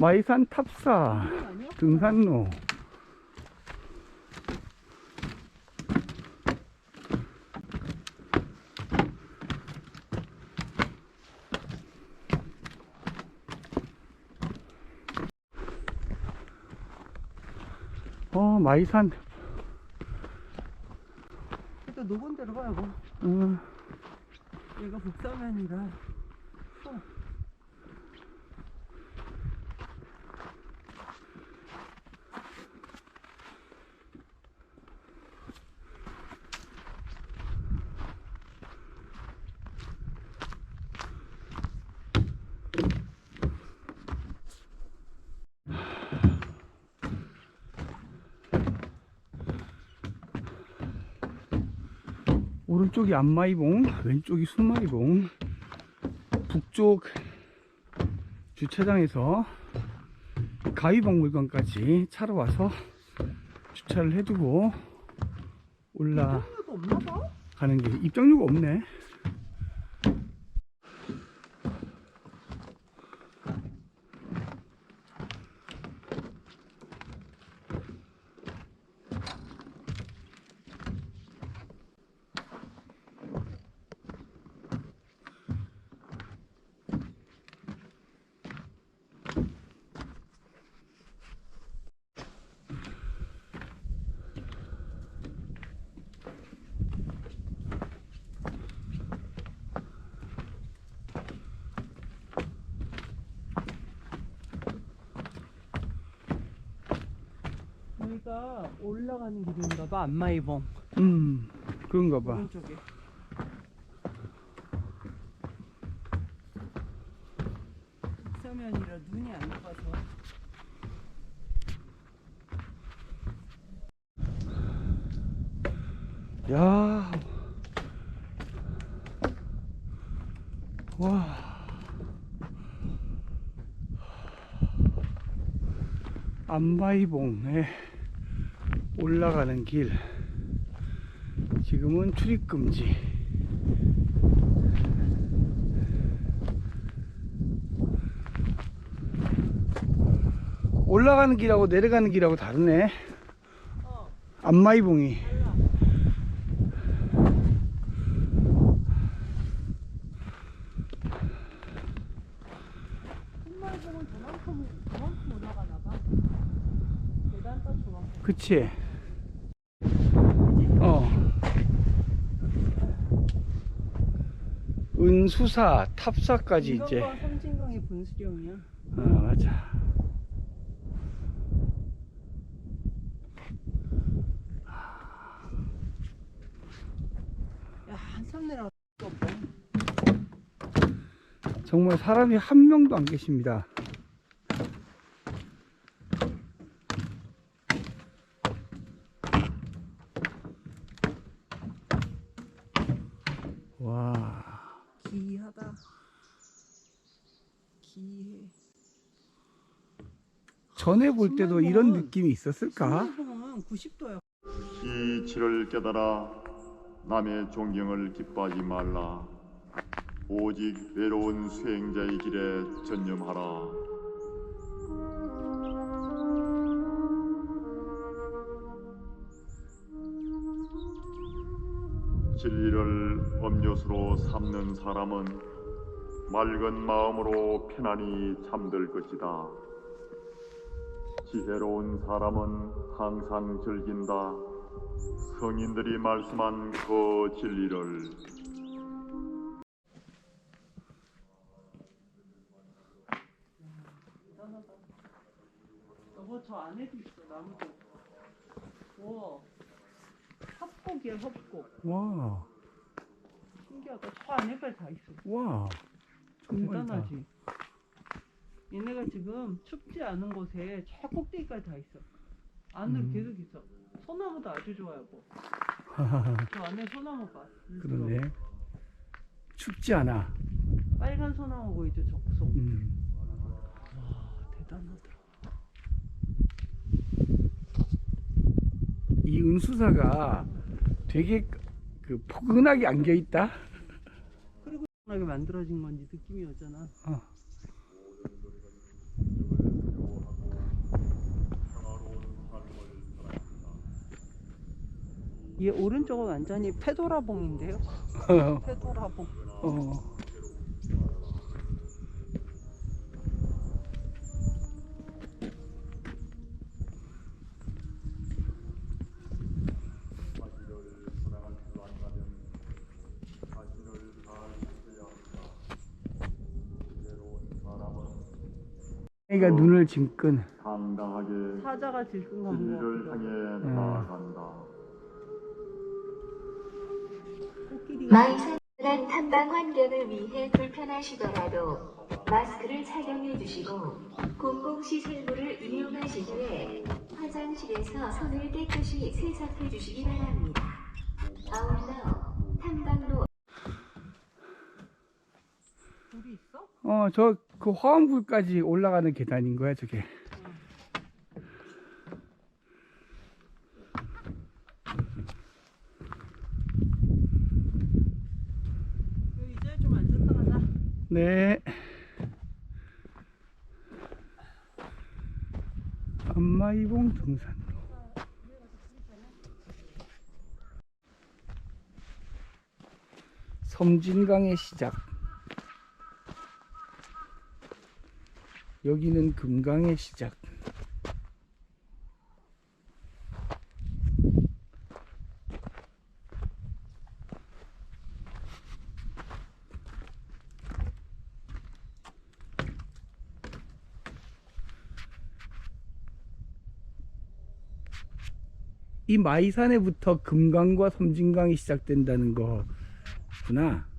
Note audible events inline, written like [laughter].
마이산 탑사? 등산로 어 마이산 일단 녹은 데로 가요 뭐. 음, 얘가 북서면이라 오른쪽이 안마이봉 왼쪽이 순마이봉 북쪽 주차장에서 가위박물관까지 차로 와서 주차를 해두고 올라가는 없나 봐? 게 입장료가 없네 여기가 올라가는 길인가 봐 안마이봉 음 그런가 봐. 오른쪽에. 북서면이라 눈이 안 녹아서. 야. 와. 안바이봉에 올라가는 길. 지금은 출입금지. 올라가는 길하고 내려가는 길하고 다르네. 어 안마이봉이. 달라 흰말봉은 저만큼 저만큼 올라가나 봐 계단 딱 저만큼 그치? 그지? 어. 은수사, 탑사까지 이제. 인간과 삼진강의 분수령이야 어, 맞아. 야 한참 없다 정말 사람이 한 명도 안 계십니다. 와. 기 하다 기해 전에 볼 때도 이런 정말 느낌이 있었을까? 신발봉은 90도야 이치를 깨달아 남의 존경을 기뻐하지 말라. 오직 외로운 수행자의 길에 전념하라. 진리를 음료수로 삼는 사람은 맑은 마음으로 편안히 잠들 것이다. 지혜로운 사람은 항상 즐긴다. 성인들이 말씀한 그 진리를 저거 저 안에도 있어 나무도 와 협곡이야 협곡 와, 신기하다 저 안에까지 다 있어 와. 정말 다. 대단하지 얘네가 지금 춥지 않은 곳에 저 꼭대기까지 다 있어 안으로 음. 계속 있어 소나무도 아주 좋아요 뭐. [laughs] 저 안에 소나무 봐 그러네. 춥지 않아. 빨간 소나무 보이죠 적소 음. 은수사가 되게 그 포근하게 안겨 있다. 그리고 하게 만들어진 건지 느낌이 오잖아. 어. 얘 오른쪽은 완전히 페도라봉인데요. [laughs] 어. 페도라봉. 어. 애가 눈을 질끈. 당당하게 사자가 질끈 진리를 향해 음. 나아간다. 코끼리가 마이산란 탐방 환경을 위해 불편하시더라도 마스크를 착용해 주시고 공공시설물을 이용하실 때 화장실에서 손을 깨끗이 세척해 주시기 바랍니다. 아울러 탐방로? 어, 저 그 화엄굴까지 올라가는 계단인 거야, 저게. 이제 좀 앉았다 가자. 네. 안마이봉 등산로. 섬진강의 시작. 여기는 금강의 시작. 이 마이산에부터 금강과 섬진강이 시작된다는 거구나.